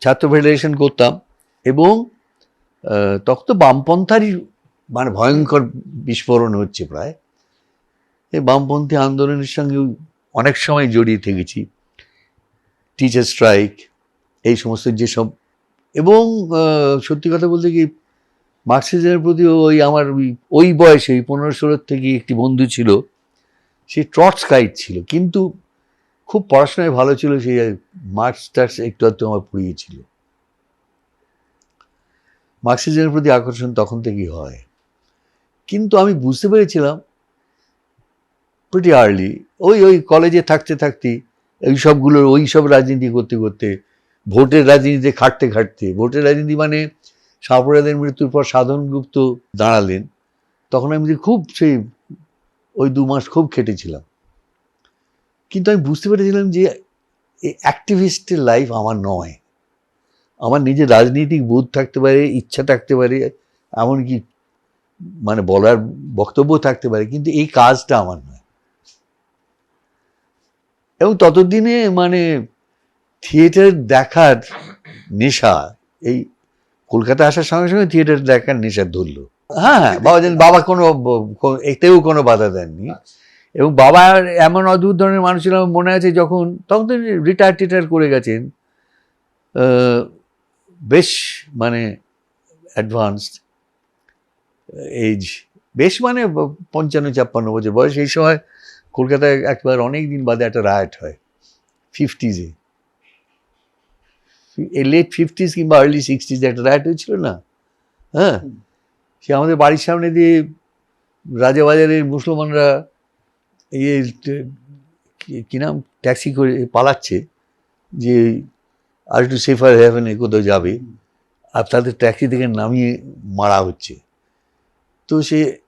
ছাত্র ফেডারেশন করতাম এবং তখন তো বামপন্থারই মানে ভয়ঙ্কর বিস্ফোরণ হচ্ছে প্রায়। এই বামপন্থী আন্দোলনের সঙ্গে অনেক সময় জড়িয়ে থেকেছি। টিচার স্ট্রাইক এই সমস্ত যেসব এবং সত্যি কথা বলতে কি মার্কসিজমের প্রতি ওই আমার ওই- বয়সে, ওই পনেরো ষোলোর থেকে একটি বন্ধু ছিল, সে টর্চ গাইড ছিল। কিন্তু খুব পড়াশোনায় ভালো ছিল, সেই মার্কস টার্কস একটু আধটু আমার পড়িয়েছিল মার্কসিজমের প্রতি আকর্ষণ তখন থেকেই হয়। কিন্তু আমি বুঝতে পেরেছিলাম প্রিটি আর্লি ওই ওই কলেজে থাকতে থাকতে ওই সবগুলোর ওই সব রাজনীতি করতে করতে, ভোটের রাজনীতিতে খাটতে খাটতে, ভোটের রাজনীতি মানে সাঁপড়াদের মৃত্যুর পর সাধন গুপ্ত দাঁড়ালেন, তখন আমি খুব সেই, ওই দু মাস খুব খেটেছিলাম। কিন্তু আমি বুঝতে পেরেছিলাম যে অ্যাক্টিভিস্টের লাইফ আমার নয়। আমার নিজের রাজনৈতিক বোধ থাকতে পারে, ইচ্ছা থাকতে পারে, এমনকি মানে বলার বক্তব্য থাকতে পারে, কিন্তু এই কাজটা আমার নয়। এবং ততদিনে মানে থিয়েটার দেখার নেশা, এই কলকাতা আসার সঙ্গে সঙ্গে থিয়েটার দেখার নেশা ধরলো। হ্যাঁ হ্যাঁ বাবা বাবা কোনো এতেও কোনো বাধা দেননি। এবং বাবা এমন অদ্ভুত ধরনের মানুষ ছিল মনে আছে যখন, তখন তো রিটায়ার টিটায়ার করে গেছেন। বেশ মানে অ্যাডভান্সড এজ বেশ মানে পঞ্চান্ন, ছাপ্পান্ন বছর বয়স। এই সময় কলকাতায় একবার অনেক দিন বাদে একটা রায়ট হয় ফিফটিজে এই লেট ফিফটিজ কিংবা আর্লি সিক্সটিজে একটা রায়ট হয়েছিল না? হ্যাঁ? সে আমাদের বাড়ির সামনে দিয়ে রাজাবাজারের মুসলমানরা ইয়ে নাম? ট্যাক্সি করে পালাচ্ছে যে, আর একটু সেফার হ্যাভেনে কোথাও যাবে। আর তাদের ট্যাক্সি থেকে নামিয়ে মারা হচ্ছে। তো সে,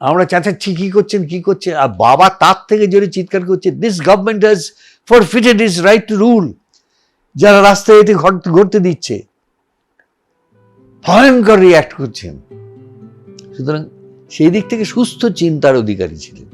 আমরা চেঁচাচ্ছি, কী করছেন, কী করছে? আর বাবা তার থেকে জোরে চিৎকার করছে this government has for fitted is right to rule যারা রাস্তায় এতে ঘট- ঘটতে দিচ্ছে। ভয়ঙ্কর রিয়াক্ট করছেন। সুতরাং সেই দিক থেকে সুস্থ চিন্তার অধিকারী ছিলেন।